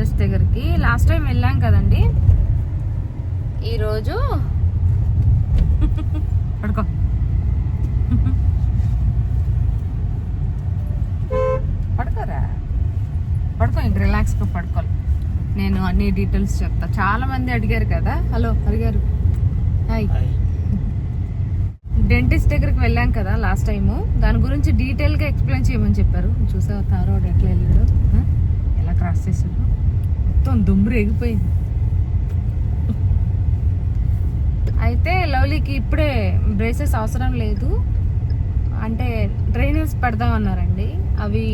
Dentist దగ్గరికి. Last time వెళ్ళాం కదండి. ఈరోజు పడుకో. పడుకోరా? పడుకో ఇంక రిలాక్స్గా పడుకోవాలి. నేను అన్ని డీటెయిల్స్ చెప్తా. చాలా మంది అడిగారు కదా. హలో అడిగారు. హాయ్ డెంటిస్ట్ దగ్గరికి వెళ్ళాం కదా లాస్ట్ టైము దాని గురించి డీటెయిల్గా ఎక్స్ప్లెయిన్ చేయమని చెప్పారు. చూసావు తారోడు ఎట్లా వెళ్ళాడు? ఎలా క్రాస్ చేసాడు మొత్తం దుమ్ము రేగిపోయింది. అయితే లవ్లీకి ఇప్పుడే బ్రేసెస్ అవసరం లేదు. అంటే ట్రైనర్స్ పెడదామన్నారండి. అవి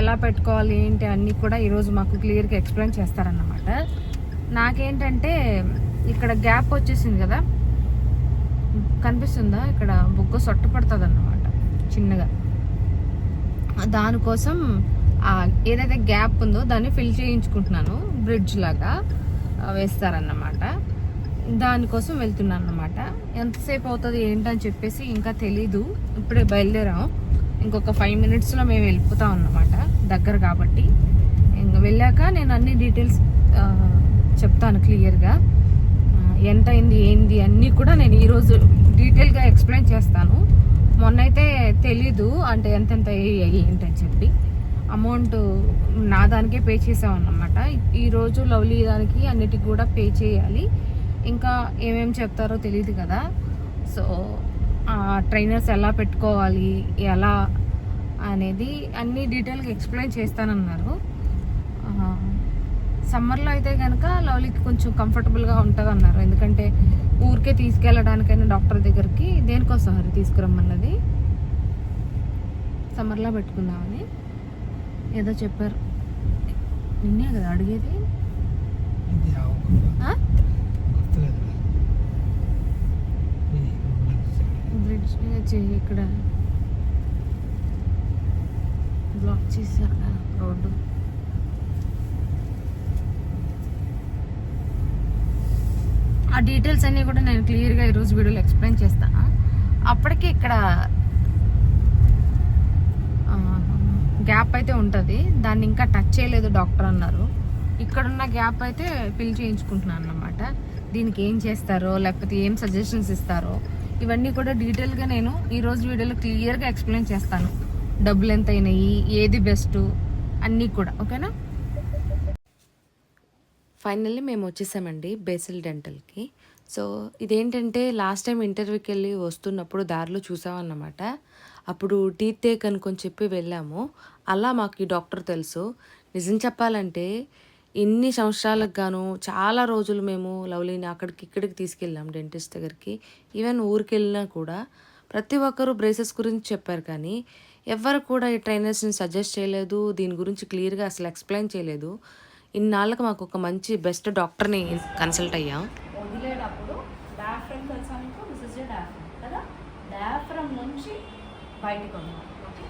ఎలా పెట్టుకోవాలి ఏంటి అన్నీ కూడా ఈరోజు మాకు క్లియర్గా ఎక్స్ప్లెయిన్ చేస్తారన్నమాట. నాకేంటంటే ఇక్కడ గ్యాప్ వచ్చేసింది కదా. కనిపిస్తుందా? ఇక్కడ బుగ్గ సొట్ట పడుతుంది అన్నమాట చిన్నగా. దానికోసం ఏదైతే గ్యాప్ ఉందో దాన్ని ఫిల్ చేయించుకుంటున్నాను బ్రిడ్జ్ లాగా వేస్తారన్నమాట. దానికోసం వెళ్తున్నాను అనమాట ఎంతసేపు అవుతుంది ఏంటని చెప్పేసి ఇంకా తెలీదు. ఇప్పుడే బయలుదేరాం. ఇంకొక ఫైవ్ మినిట్స్లో మేము వెళ్ళిపోతాం అన్నమాట దగ్గర కాబట్టి. ఇంకా వెళ్ళాక నేను అన్ని డీటెయిల్స్ చెప్తాను క్లియర్గా. ఎంత అయింది ఏంది అన్నీ కూడా నేను ఈరోజు డీటెయిల్గా ఎక్స్ప్లెయిన్ చేస్తాను. మొన్నైతే తెలీదు అంటే ఎంతెంత ఏంటని చెప్పి. అమౌంట్ నా దానికే పే చేసామన్నమాట. ఈరోజు లవ్లీ దానికి అన్నిటికి కూడా పే చేయాలి. ఇంకా ఏమేమి చెప్తారో తెలియదు కదా. సో ట్రైనర్స్ ఎలా పెట్టుకోవాలి ఎలా అనేది అన్ని డీటెయిల్గా ఎక్స్ప్లెయిన్ చేస్తానన్నారు. సమ్మర్లో అయితే కనుక లవ్లీకి కొంచెం కంఫర్టబుల్గా ఉంటుంది అన్నారు ఎందుకంటే ఊరికే తీసుకెళ్ళడానికైనా డాక్టర్ దగ్గరికి దేనికోసం హరి తీసుకురమ్మన్నది? సమ్మర్లో పెట్టుకుందామని. ఏదో చెప్పారు. నిన్నే కదా అడిగేది? బ్రిడ్జ్ మీద చెయ్యి ఇక్కడ. బ్లాక్ చేశారు రోడ్డు. ఆ డీటెయిల్స్ అన్నీ కూడా నేను క్లియర్గా ఈరోజు వీడియోలో ఎక్స్ప్లెయిన్ చేస్తాను అప్పటికి ఇక్కడ గ్యాప్ అయితే ఉంటుంది. దాన్ని ఇంకా టచ్ చేయలేదు డాక్టర్ అన్నారు. ఇక్కడున్న గ్యాప్ అయితే ఫిల్ చేయించుకుంటున్నాను అన్నమాట. దీనికి ఏం చేస్తారో లేకపోతే ఏం సజెషన్స్ ఇస్తారో ఇవన్నీ కూడా డీటెయిల్గా నేను ఈ రోజు వీడియోలో క్లియర్గా ఎక్స్ప్లెయిన్ చేస్తాను. డబ్బులు ఎంత అయినాయి ఏది బెస్ట్ అన్నీ కూడా. ఓకేనా? ఫైనల్లీ మేము వచ్చేసామండి బేసిల్ డెంటల్కి. సో ఇదేంటంటే లాస్ట్ టైం ఇంటర్వ్యూకి వెళ్ళి వస్తున్నప్పుడు దారిలో చూసామన్నమాట. అప్పుడు టీత్ టేక్ అనుకొని చెప్పి వెళ్ళాము. అలా మాకు ఈ డాక్టర్ తెలుసు. నిజం చెప్పాలంటే ఇన్ని సంవత్సరాలకు గాను చాలా రోజులు మేము లవ్లీని అక్కడికి ఇక్కడికి తీసుకెళ్ళాం డెంటిస్ట్ దగ్గరికి. ఈవెన్ ఊరికి వెళ్ళినా కూడా ప్రతి ఒక్కరూ బ్రేసెస్ గురించి చెప్పారు కానీ ఎవ్వరు కూడా ఈ ట్రైనర్స్ని సజెస్ట్ చేయలేదు. దీని గురించి క్లియర్గా అసలు ఎక్స్ప్లెయిన్ చేయలేదు. ఇన్నాళ్ళకి మాకు ఒక మంచి బెస్ట్ డాక్టర్ని కన్సల్ట్ అయ్యాం. వదిలేటప్పుడు డాఫ్రమ్ తెలుసా మీకు? దిస్ ఇస్ డాఫ్రమ్ కదా? డాఫ్రమ్ నుంచి బయటకు వదలాలి ఓకే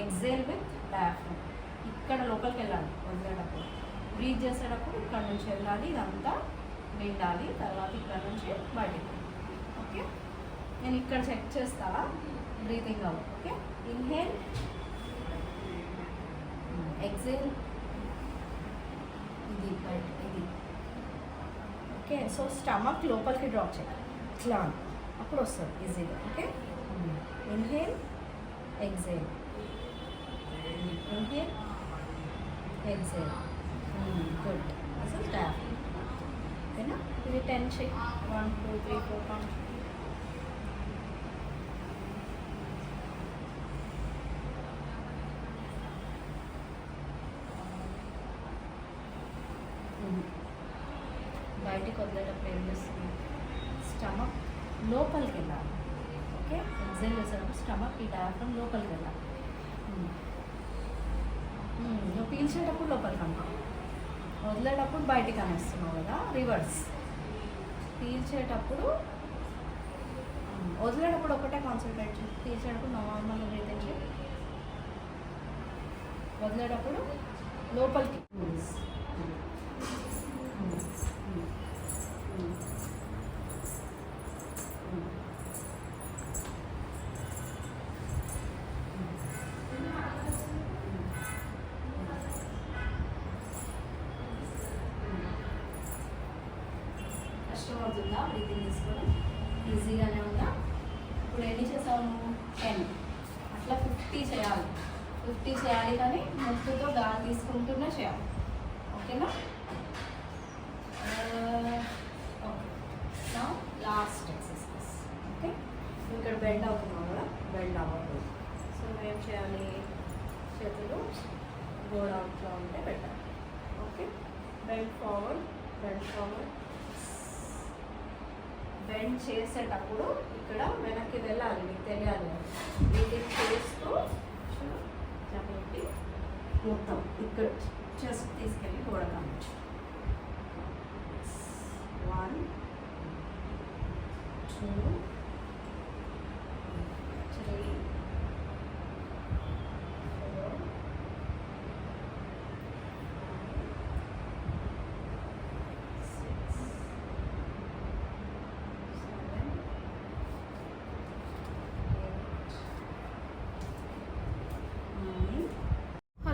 ఎగ్జేల్ విత్ డాఫ్రమ్ ఇక్కడ లోపలికి వెళ్ళాలి వదిలేటప్పుడు. బ్రీత్ చేసేటప్పుడు ఇక్కడ నుంచి వెళ్ళాలి ఇదంతా నిండాలి తర్వాత ఇక్కడ నుంచి బయటకు ఓకే నేను ఇక్కడ చెక్ చేస్తా breathing out okay inhale exhale ఇది బయట ఇది ఓకే సో స్టమక్ లోపలికి డ్రాప్ చేయాలి ఇట్లా అని. అప్పుడు వస్తుంది ఈజీగా okay inhale exhale inhale exhale good అసలు ట్యాప్ ఓకేనా ఇది ten check one two three four one బయటికి వదిలేటప్పుడు ఏం చేస్తుంది? స్టమక్ లోపలికి వెళ్ళాలి. ఓకే? ఎగ్జైల్ చేసేటప్పుడు స్టమక్ ఈ డయాఫ్రమ్ లోపలికి వెళ్ళాలి. నువ్వు పీల్చేటప్పుడు లోపలికి అంటావు వదిలేటప్పుడు బయటికి అనేస్తున్నావు కదా రివర్స్. పీల్చేటప్పుడు వదిలేటప్పుడు ఒకటే కాన్సన్ట్రేట్ చేయి. పీల్చేటప్పుడు నార్మల్గా బ్రీతింగ్ చేయి. వదిలేటప్పుడు లోపలికి మ్మ్. మ్మ్. మ్మ్. అవుతుందా బ్రీతింగ్ తీసుకొని ఈజీగానే ఉందా ఇప్పుడు ఎన్ని చేసాము టెన్ అట్లా ఫిఫ్టీ చేయాలి ఫిఫ్టీ చేయాలి కానీ ముక్కుతో గాలి తీసుకుంటూనే చేయాలి. ఓకేనా? ఓకే నా లాస్ట్ ఎక్సర్సైజ్ ఓకే ఇక్కడ బెండ్ అవుతున్నాం కదా? బెండ్ అవ్వదు సో ఏం చేయాలి? చేతులు గోడ అవుట్లో ఉంటే better okay bend forward bend forward bend చేసేటప్పుడు ఇక్కడ వెనక్కి వెళ్ళాలి మీకు తెలియాలి. బ్రీతింగ్ చేస్తూ పెట్టి మొత్తం ఇక్కడ చెస్ట్ తీసుకెళ్ళి గోడ కావచ్చు వన్ టూ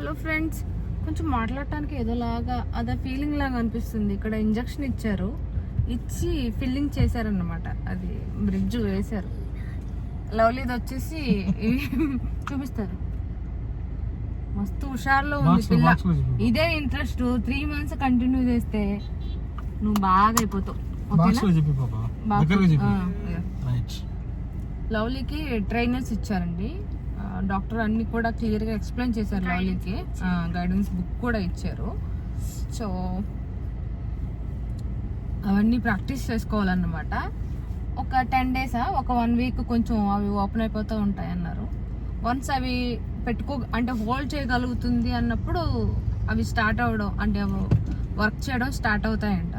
హలో ఫ్రెండ్స్ కొంచెం మాట్లాడటానికి ఏదోలాగా అదే ఫీలింగ్ లాగా అనిపిస్తుంది. ఇక్కడ ఇంజక్షన్ ఇచ్చారు. ఇచ్చి ఫిల్లింగ్ చేశారన్నమాట. అది బ్రిడ్జ్ వేశారు. లవ్లీది వచ్చేసి చూపిస్తారు. మస్తు హుషారులో ఉంది పిల్ల. ఇదే ఇంట్రెస్ట్ త్రీ మంత్స్ కంటిన్యూ చేస్తే నువ్వు బాగా అయిపోతావు. లవ్లీకి ట్రైనర్స్ ఇచ్చారండి. డాక్టర్ అన్ని కూడా క్లియర్గా ఎక్స్ప్లెయిన్ చేశారు లవ్లీకి గైడెన్స్ బుక్ కూడా ఇచ్చారు. సో అవన్నీ ప్రాక్టీస్ చేసుకోవాలన్నమాట. ఒక టెన్ డేసా ఒక వన్ వీక్ కొంచెం అవి ఓపెన్ అయిపోతూ ఉంటాయి అన్నారు వన్స్ అవి పెట్టుకో అంటే హోల్డ్ చేయగలుగుతుంది అన్నప్పుడు అవి స్టార్ట్ అవ్వడం అంటే వర్క్ చేయడం స్టార్ట్ అవుతాయంట.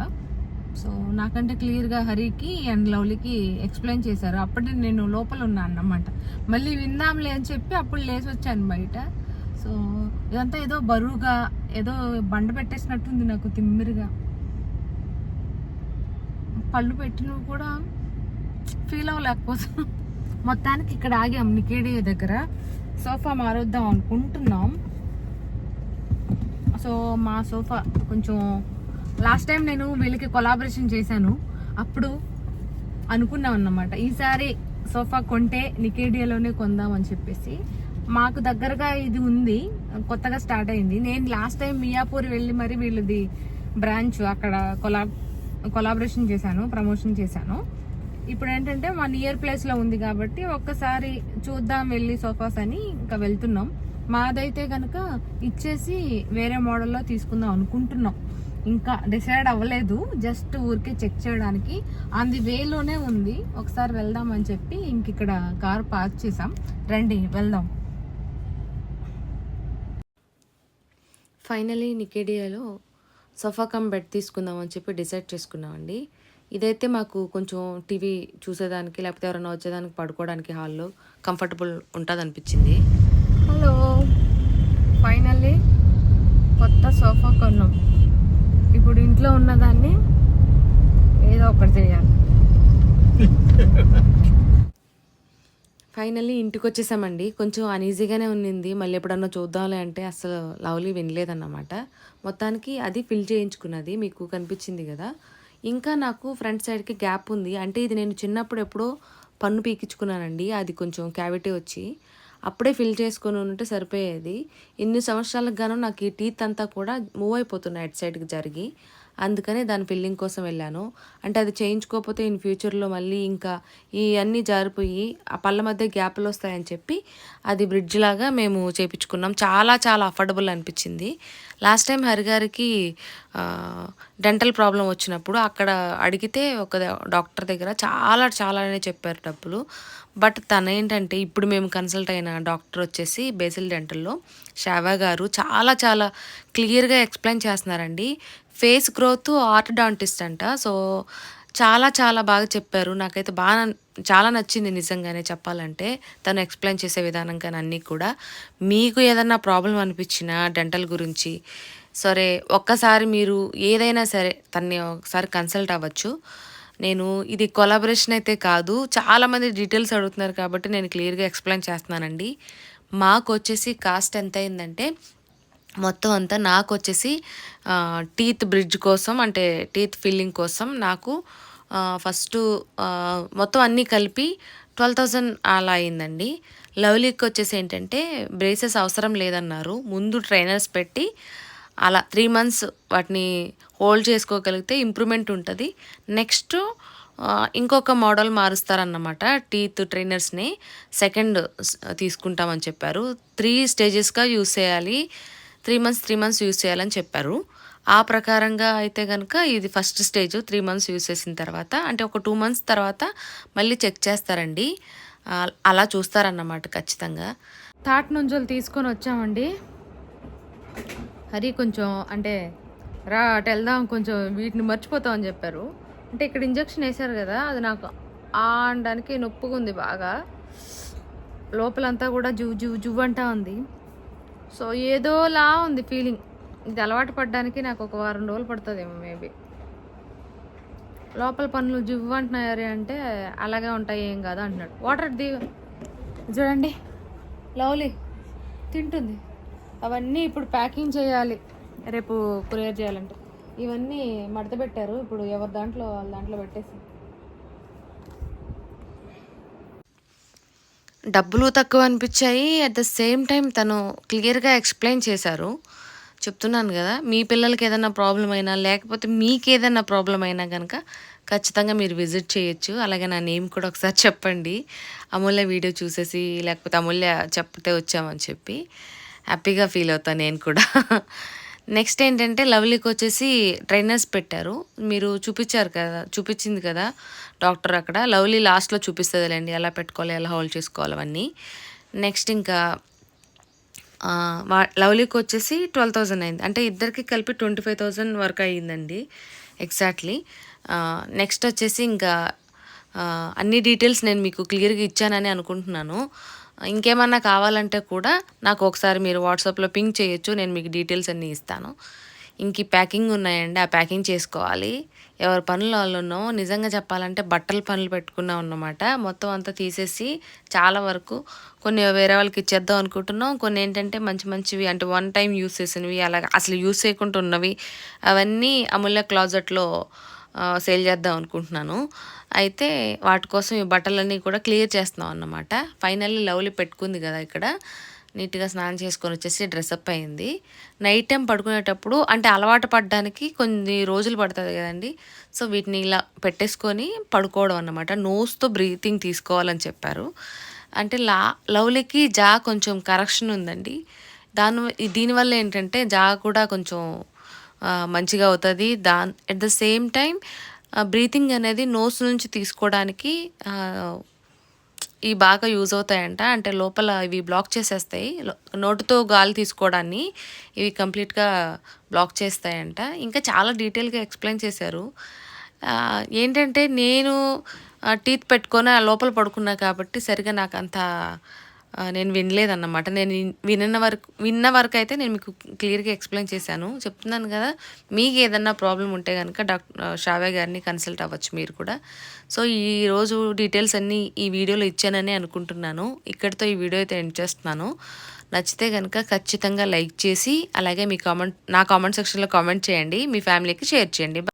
సో నాకంటే క్లియర్గా హరికి అండ్ లవ్లీకి ఎక్స్ప్లెయిన్ చేశారు. అప్పటి నేను లోపల ఉన్నాను అన్నమాట. మళ్ళీ విందాంలే అని చెప్పి అప్పుడు లేచి వచ్చాను బయట. సో ఇదంతా ఏదో బరువుగా ఏదో బండ పెట్టేసినట్టుంది నాకు తిమ్మిరిగా. పళ్ళు పెట్టినవి కూడా ఫీల్ అవ్వలేకపోతున్నాం. మొత్తానికి ఇక్కడ ఆగాం నికేడి దగ్గర. సోఫా మారుద్దాం అనుకుంటున్నాం. సో మా సోఫా కొంచెం లాస్ట్ టైం నేను వీళ్ళకి కొలాబరేషన్ చేశాను. అప్పుడు అనుకున్నాం అన్నమాట. ఈసారి సోఫా కొంటే నికేడియాలోనే కొందాం అని చెప్పేసి. మాకు దగ్గరగా ఇది ఉంది. కొత్తగా స్టార్ట్ అయింది. నేను లాస్ట్ టైం మియాపూర్ వెళ్ళి మరి వీళ్ళది బ్రాంచ్ అక్కడ కొలా కొలాబరేషన్ చేశాను ప్రమోషన్ చేశాను. ఇప్పుడు ఏంటంటే మా నియర్ ప్లేస్లో ఉంది కాబట్టి ఒక్కసారి చూద్దాం వెళ్ళి సోఫాస్ అని ఇంకా వెళ్తున్నాం. మాదైతే కనుక ఇచ్చేసి వేరే మోడల్లో తీసుకుందాం అనుకుంటున్నాం. ఇంకా డిసైడ్ అవ్వలేదు. జస్ట్ ఊరికే చెక్ చేయడానికి. ఆన్ ది వేలోనే ఉంది. ఒకసారి వెళ్దాం అని చెప్పి ఇంక ఇక్కడ కార్ పార్క్ చేసాం రండి వెళ్దాం. ఫైనలీ నికేడియాలో సోఫా కమ్ బెడ్ తీసుకుందాం అని చెప్పి డిసైడ్ చేసుకున్నామండి. ఇదైతే మాకు కొంచెం టీవీ చూసేదానికి లేకపోతే ఎవరైనా వచ్చేదానికి పడుకోవడానికి హాల్లో కంఫర్టబుల్ ఉంటుంది అనిపించింది హలో ఫైనల్లీ కొత్త సోఫా కొన్నాం. ఇప్పుడు ఇంట్లో ఉన్నదాన్ని ఏదో ఒకటి చేయాలి. ఫైనల్లీ ఇంటికి వచ్చేసామండి కొంచెం అనీజీగానే ఉన్నింది. మళ్ళీ ఎప్పుడన్నా చూద్దాంలే అంటే అసలు లవ్లీ వినలేదన్నమాట. మొత్తానికి అది ఫిల్ చేయించుకున్నది. మీకు కనిపించింది కదా. ఇంకా నాకు ఫ్రంట్ సైడ్కి గ్యాప్ ఉంది. అంటే ఇది నేను చిన్నప్పుడు ఎప్పుడో పన్ను పీకించుకున్నానండి. అది కొంచెం క్యావిటీ వచ్చి. అప్పుడే ఫిల్ చేసుకొని ఉంటే సరిపోయేది. ఇన్ని సంవత్సరాలకు గాను నాకు ఈ టీత్ అంతా కూడా మూవ్ అయిపోతున్నాయి అటు సైడ్కి జరిగి. అందుకనే దాని ఫిల్లింగ్ కోసం వెళ్ళాను. అంటే అది చేయించుకోకపోతే ఇన్ ఫ్యూచర్లో మళ్ళీ ఇంకా ఈ అన్నీ జారిపోయి ఆ పళ్ళ మధ్య గ్యాప్లు వస్తాయని చెప్పి అది బ్రిడ్జ్ లాగా మేము చేయించుకున్నాం చాలా చాలా అఫోర్డబుల్ అనిపించింది. లాస్ట్ టైం హరిగారికి డెంటల్ ప్రాబ్లం వచ్చినప్పుడు అక్కడ అడిగితే ఒక డాక్టర్ దగ్గర చాలా చాలానే చెప్పారు డబ్బులు. బట్ తన ఏంటంటే ఇప్పుడు మేము కన్సల్ట్ అయిన డాక్టర్ వచ్చేసి బేసిల్ డెంటల్లో షావా గారు చాలా చాలా క్లియర్గా ఎక్స్ప్లెయిన్ చేస్తున్నారండి. ఫేస్ గ్రోత్ ఆర్థడాంటిస్ట్ అంట. సో చాలా చాలా బాగా చెప్పారు. నాకైతే బాగా చాలా నచ్చింది నిజంగానే చెప్పాలంటే. తను ఎక్స్ప్లెయిన్ చేసే విధానం కానీ అన్నీ కూడా. మీకు ఏదన్నా ప్రాబ్లం అనిపించినా డెంటల్ గురించి సరే ఒక్కసారి మీరు ఏదైనా సరే తన్ని ఒకసారి కన్సల్ట్ అవ్వచ్చు. నేను ఇది కొలాబరేషన్ అయితే కాదు. చాలామంది డీటెయిల్స్ అడుగుతున్నారు కాబట్టి నేను క్లియర్గా ఎక్స్ప్లెయిన్ చేస్తున్నానండి. మాకు వచ్చేసి కాస్ట్ ఎంత అయిందంటే మొత్తం అంతా నాకు వచ్చేసి టీత్ బ్రిడ్జ్ కోసం అంటే టీత్ ఫిల్లింగ్ కోసం నాకు ఫస్ట్ మొత్తం అన్నీ కలిపి ట్వెల్వ్ థౌజండ్ అలా అయిందండి. లవ్లీకి వచ్చేసి ఏంటంటే బ్రేసెస్ అవసరం లేదన్నారు. ముందు ట్రైనర్స్ పెట్టి అలా త్రీ మంత్స్ వాటిని హోల్డ్ చేసుకోగలిగితే ఇంప్రూవ్మెంట్ ఉంటుంది. నెక్స్ట్ ఇంకొక మోడల్ మారుస్తారన్నమాట టీత్ ట్రైనర్స్ని. సెకండ్ తీసుకుంటామని చెప్పారు. త్రీ స్టేజెస్గా యూస్ చేయాలి. Three months three months use చేయాలని చెప్పారు. ఆ ప్రకారంగా అయితే కనుక ఇది first stage three months use చేసిన తర్వాత అంటే ఒక టూ మంత్స్ తర్వాత మళ్ళీ చెక్ చేస్తారండి. అలా చూస్తారన్నమాట ఖచ్చితంగా. తాటి నుంజోలు తీసుకొని వచ్చామండి. హరి కొంచెం అంటే రా అటు వెళ్దాం కొంచెం వీటిని మర్చిపోతాం అని చెప్పారు. అంటే ఇక్కడ ఇంజక్షన్ వేశారు కదా అది నాకు ఆ అనడానికి నొప్పుగా ఉంది బాగా. లోపలంతా కూడా జువ్ జువ్ జువ్ అంటా ఉంది. సో ఏదోలా ఉంది ఫీలింగ్. ఇది అలవాటు పడడానికి నాకు ఒక వారం రోజులు పడుతుందేమో మేబీ. లోపల పనులు జువ్వు అంటున్నాయని అంటే అలాగే ఉంటాయి ఏం కాదు అంటున్నాడు. వాటర్ ది చూడండి లవ్లీ తింటుంది. అవన్నీ ఇప్పుడు ప్యాకింగ్ చేయాలి. రేపు కొరియర్ చేయాలంటే. ఇవన్నీ మడత పెట్టారు. ఇప్పుడు ఎవరి దాంట్లో వాళ్ళ దాంట్లో పెట్టేసి డబ్బులు తక్కువ అనిపించాయి. అట్ ద సేమ్ టైం తను క్లియర్గా ఎక్స్ప్లెయిన్ చేశారు. చెప్తున్నాను కదా మీ పిల్లలకి ఏదైనా ప్రాబ్లం అయినా లేకపోతే మీకు ఏదైనా ప్రాబ్లం అయినా కనుక ఖచ్చితంగా మీరు విజిట్ చేయొచ్చు. అలాగే నా నేమ్ కూడా ఒకసారి చెప్పండి. అమూల్య వీడియో చూసేసి లేకపోతే అమూల్య చెప్తే వచ్చామని చెప్పి హ్యాపీగా ఫీల్ అవుతాను నేను కూడా. నెక్స్ట్ ఏంటంటే లవ్లీకి వచ్చేసి ట్రైనర్స్ పెట్టారు. మీరు చూపించారు కదా చూపించింది కదా డాక్టర్ అక్కడ. లవ్లీ లాస్ట్లో చూపిస్తుందిలేండి ఎలా పెట్టుకోవాలి ఎలా హోల్డ్ చేసుకోవాలి అవన్నీ. నెక్స్ట్ ఇంకా వా- లవ్లీకి వచ్చేసి ట్వెల్వ్ థౌజండ్ అయింది. అంటే ఇద్దరికి కలిపి ట్వంటీ ఫైవ్ థౌజండ్ వరకు అయ్యిందండి ఎగ్జాక్ట్లీ. నెక్స్ట్ వచ్చేసి ఇంకా అన్ని డీటెయిల్స్ నేను మీకు క్లియర్గా ఇచ్చానని అనుకుంటున్నాను. ఇంకేమన్నా కావాలంటే కూడా నాకు ఒకసారి మీరు వాట్సాప్లో పింక్ చేయొచ్చు నేను మీకు డీటెయిల్స్ అన్నీ ఇస్తాను. ఇంక ప్యాకింగ్ ఉన్నాయండి ఆ ప్యాకింగ్ చేసుకోవాలి. ఎవరి పనులు వాళ్ళు ఉన్నాం నిజంగా చెప్పాలంటే బట్టల పనులు పెట్టుకున్నాం అన్నమాట. మొత్తం అంతా తీసేసి చాలా వరకు కొన్ని వేరే వాళ్ళకి ఇచ్చేద్దాం అనుకుంటున్నాం. కొన్ని ఏంటంటే మంచి మంచివి అంటే వన్ టైం యూస్ చేసినవి అలాగే అసలు యూస్ చేయకుండా ఉన్నవి అవన్నీ అమూల్య క్లాజెట్లో సేల్ చేద్దాం అనుకుంటున్నాను. అయితే వాటి కోసం ఈ బట్టలన్నీ కూడా క్లియర్ చేస్తున్నాం అన్నమాట. ఫైనల్లీ లవ్లీ పెట్టుకుంది కదా ఇక్కడ. నీట్గా స్నానం చేసుకొని వచ్చేసి డ్రెస్అప్ అయింది. నైట్ టైం పడుకునేటప్పుడు అంటే అలవాటు పడడానికి కొన్ని రోజులు పడుతుంది కదండి. సో వీటిని ఇలా పెట్టేసుకొని పడుకోవడం అన్నమాట. నోస్తో బ్రీతింగ్ తీసుకోవాలని చెప్పారు. అంటే లా లవ్లీకి జా కొంచెం కరెక్షన్ ఉందండి. దాని దీనివల్ల ఏంటంటే జా కూడా కొంచెం మంచిగా అవుతుంది. Then at the same time breathing అనేది నోస్ నుంచి తీసుకోవడానికి ఇవి బాగా యూజ్ అవుతాయంట. అంటే లోపల ఇవి బ్లాక్ చేసేస్తాయి. నోటుతో గాలి తీసుకోవడాన్ని ఇవి కంప్లీట్గా బ్లాక్ చేస్తాయంట. ఇంకా చాలా డీటెయిల్గా ఎక్స్ప్లెయిన్ చేశారు. ఏంటంటే నేను టీత్ పెట్టుకొని ఆ లోపల పడుకున్నా కాబట్టి సరిగా నాకు అంత నేను వినలేదన్నమాట. నేను విన్- విన్న వరకు విన్న వరకు అయితే నేను మీకు క్లియర్గా ఎక్స్ప్లెయిన్ చేశాను. చెప్తున్నాను కదా మీకు ఏదన్నా ప్రాబ్లం ఉంటే కనుక డాక్టర్ షావే గారిని కన్సల్ట్ అవ్వచ్చు మీరు కూడా. సో ఈ రోజు డీటెయిల్స్ అన్నీ ఈ వీడియోలో ఇచ్చానని అనుకుంటున్నాను. ఇక్కడితో ఈ వీడియో అయితే ఎండ్ చేస్తున్నాను. నచ్చితే కనుక ఖచ్చితంగా లైక్ చేసి అలాగే మీ కామెంట్ నా కామెంట్ సెక్షన్లో కామెంట్ చేయండి. మీ ఫ్యామిలీకి షేర్ చేయండి.